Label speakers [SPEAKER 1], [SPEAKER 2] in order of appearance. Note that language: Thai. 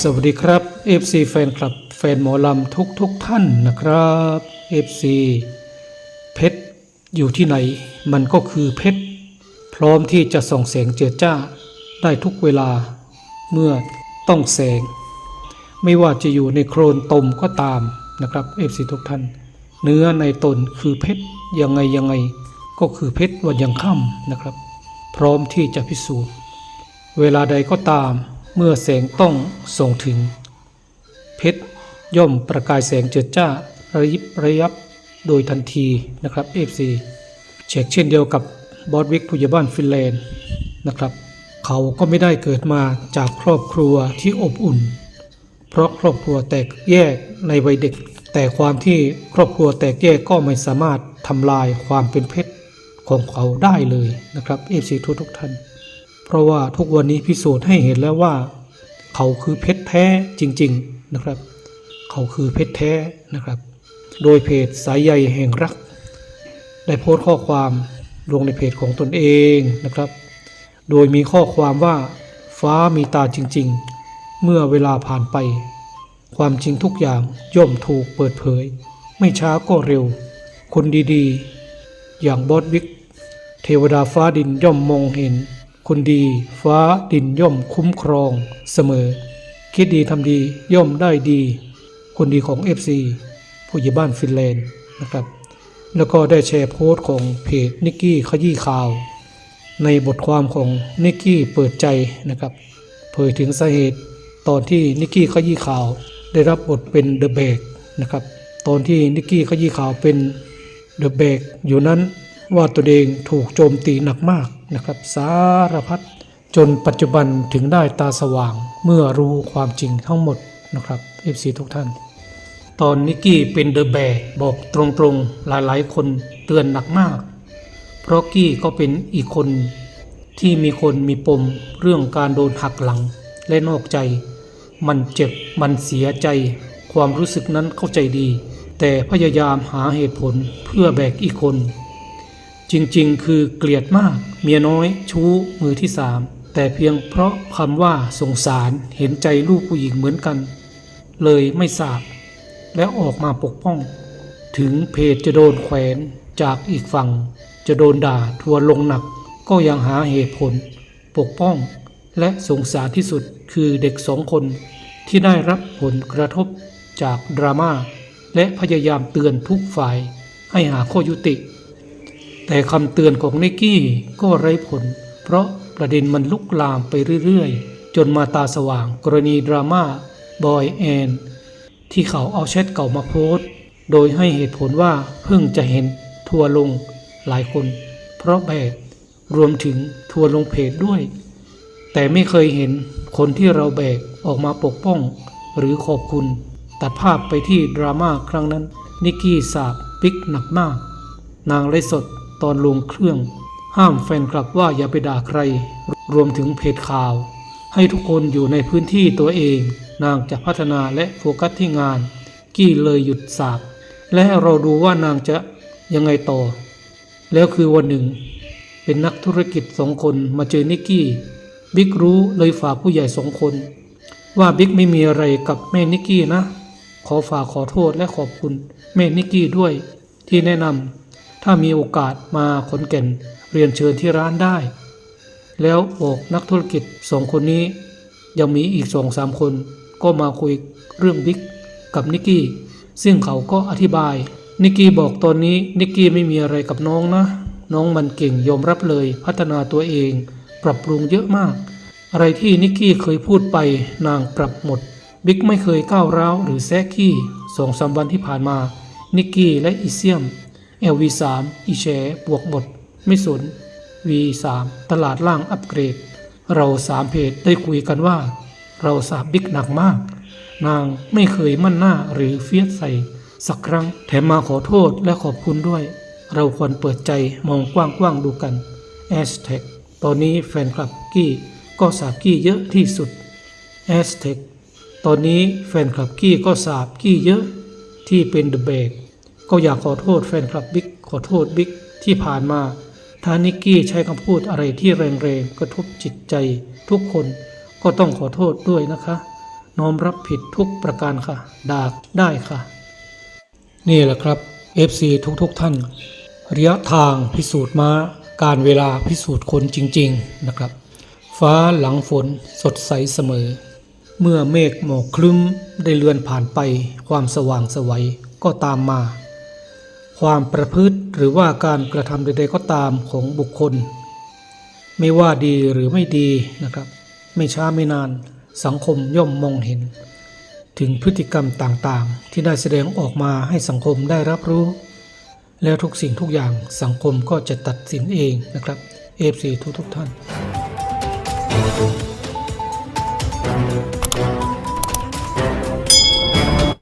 [SPEAKER 1] สวัสดีครับ FC แฟนคลับ แฟนหมอลำทุกทุกท่านนะครับ FC เพชรอยู่ที่ไหน มันก็คือเพชรพร้อมที่จะส่องแสงเจิดจ้าได้ทุกเวลาเมื่อต้องแสง ไม่ว่าจะอยู่ในโครนตมก็ตามนะครับ FC ทุกท่าน เนื้อในตนคือเพชรยังไงยังไง ก็คือเพชรวันยังค่ำนะครับ พร้อมที่จะพิสูจน์ เวลาใดก็ตามเมื่อแสงต้องส่งถึง เพชรย่อมประกายแสงเจิดจ้าระยิบระยับโดยทันทีนะครับ FC เช็คเช่นเดียวกับบอสวิกผู้ใหญ่บ้านฟินแลนด์นะครับ เขาก็ไม่ได้เกิดมาจากครอบครัวที่อบอุ่น เพราะครอบครัวแตกแยกในวัยเด็ก แต่ความที่ครอบครัวแตกแยกก็ไม่สามารถทำลายความเป็นเพชร ของเขาได้เลยนะครับ FC ทุกทุกท่าน เพราะว่าทุกวันนี้พิสูจน์ให้เห็นแล้วว่า เขาคือเพชรแท้จริง ๆนะครับ เขาคือเพชรแท้นะครับ โดยเพจสายใยแห่งรัก ได้โพสต์ข้อความลงในเพจของตนเองนะครับ โดยมีข้อความว่าฟ้ามีตาจริง ๆ เมื่อเวลาผ่านไป ความจริงทุกอย่างย่อมถูกเปิดเผย ไม่ช้าก็เร็ว คนดีๆ อย่างบอสวิก เทวดาฟ้าดินย่อมมองเห็นคนดีฟ้าดินย่อมคุ้มครองเสมอ คิดดีทำดีย่อมได้ดี คนดีของ FC ผู้ใหญ่บ้านฟินแลนด์นะครับ แล้วก็ได้แชร์โพสต์ของเพจนิกกี้ขยี้ข่าว ในบทความของนิกกี้เปิดใจนะครับ เผยถึงสาเหตุตอนที่นิกกี้ขยี้ข่าวได้รับบทเป็นเดอะแบกนะครับ ตอนที่นิกกี้ขยี้ข่าวเป็น เดอะแบกอยู่นั้นว่าตัวเองถูกโจมตีหนักมากนะครับ สารพัดจนปัจจุบันถึงได้ตาสว่างเมื่อรู้ความจริงทั้งหมดนะครับ FC ทุกท่าน ตอนนิกกี้เป็นเดอะแบกบอกตรงๆหลายๆ คนเตือนหนักมาก เพราะกี้ก็เป็นอีกคนที่มีคนมีปมเรื่องการโดนหักหลังและนอกใจ มันเจ็บมันเสียใจ ความรู้สึกนั้นเข้าใจดี แต่พยายามหาเหตุผลเพื่อแบกอีกคน จริงๆ คือเกลียดมาก เมียน้อย ชู้มือที่สามแต่เพียงเพราะคำว่าสงสารเห็นใจลูกผู้หญิงเหมือนกัน เลยไม่สาบและออกมาปกป้อง ถึงเพจจะโดนแขวนจากอีกฝั่ง จะโดนด่าทัวลงหนัก ก็ยังหาเหตุผล ปกป้อง และสงสารที่สุดคือเด็กสองคนที่ได้รับผลกระทบจากดราม่า และพยายามเตือนทุกฝ่ายให้หาข้อยุติ แต่คำเตือนของนิกกี้ก็ไร้ผล เพราะประเด็นมันลุกลามไปเรื่อยๆ จนมาตาสว่างกรณีดราม่าบอยแอนที่เขาเอาแชทเก่ามาโพสต์ โดยให้เหตุผลว่าเพิ่งจะเห็นทัวลงหลายคน เพราะแบกรวมถึงทัวลงเพจด้วย แต่ไม่เคยเห็นคนที่เราแบกออกมาปกป้อง หรือขอบคุณ ตัดภาพไปที่ดราม่าครั้งนั้น นิกกี้สาบปิกหนักมาก นางไลสดตอนลงเครื่อง ห้ามแฟนคลับว่าอย่าไปด่าใคร รวมถึงเพจข่าว ให้ทุกคนอยู่ในพื้นที่ตัวเอง นางจะพัฒนาและโฟกัสที่งาน กี้เลยหยุดสาบและให้เราดูว่านางจะยังไงต่อ แล้วคือวันหนึ่ง เป็นนักธุรกิจสองคนมาเจอนิกกี้ บิ๊กรู้เลยฝากผู้ใหญ่สองคน ว่าบิ๊กไม่มีอะไรกับแม่นิกกี้นะ ขอฝากขอโทษและขอบคุณแม่นิกกี้ด้วย ที่แนะนำถ้ามีโอกาสมาขนแก่นเรียนเชิญที่ร้านได้ แล้วบอกนักธุรกิจสองคนนี้ ยังมีอีกสองสามคน ก็มาคุยเรื่องบิ๊กกับนิกกี้ซึ่งเขาก็อธิบาย นิกกี้บอกตอนนี้นิกกี้ไม่มีอะไรกับน้องนะ น้องมันเก่งยอมรับเลยพัฒนาตัวเอง ปรับปรุงเยอะมาก อะไรที่นิกกี้เคยพูดไปนางปรับหมด บิ๊กไม่เคยก้าวร้าวหรือแซกขี้สองสามวันที่ผ่านมา นิกกี้และอีเซียม LV3 อีแชบวกหมด ไม่สน V3 ตลาดล่างอัปเกรด เราสามเพจได้คุยกันว่า เราสาบบิ๊กหนักมาก นางไม่เคยมั่นหน้าหรือเฟียสใส่ สักครั้งแถมมาขอโทษและขอบคุณด้วย เราควรเปิดใจมองกว้างๆดูกันแอสแท็กตอนนี้แฟนคลับกี้ก็สาบกี้เยอะที่สุดแอสแท็ก ตอนนี้แฟนคลับกี้ก็สาบกี้เยอะที่เป็นเดอะเบกก็อยากขอโทษแฟนคลับบิ๊กขอโทษบิ๊กที่ผ่านมาถ้านิกกี้ใช้คำพูดอะไรที่แรงๆกระทบจิตใจ ทุกคนก็ต้องขอโทษด้วยนะคะน้อมรับผิดทุกประการค่ะดากได้ค่ะ นี่แหละครับ FC ทุกๆทท่าน ระยะทางพิสูจน์ม้า การเวลาพิสูจน์คนจริง ๆนะครับ ฟ้าหลังฝนสดใสเสมอ เมื่อเมฆหมอกคลึ้มได้เลือนผ่านไป ความสว่างสวัยก็ตามมา ความประพฤติหรือว่าการกระทำใดๆก็ตามของบุคคล ไม่ว่าดีหรือไม่ดีนะครับ ไม่ช้าไม่นานสังคมย่อมมองเห็น ถึงพฤติกรรมต่างๆ ที่ได้แสดงออกมาให้สังคมได้รับรู้ แล้วทุกสิ่งทุกอย่างสังคมก็จะตัดสินเองนะครับ FC ทุกๆท่าน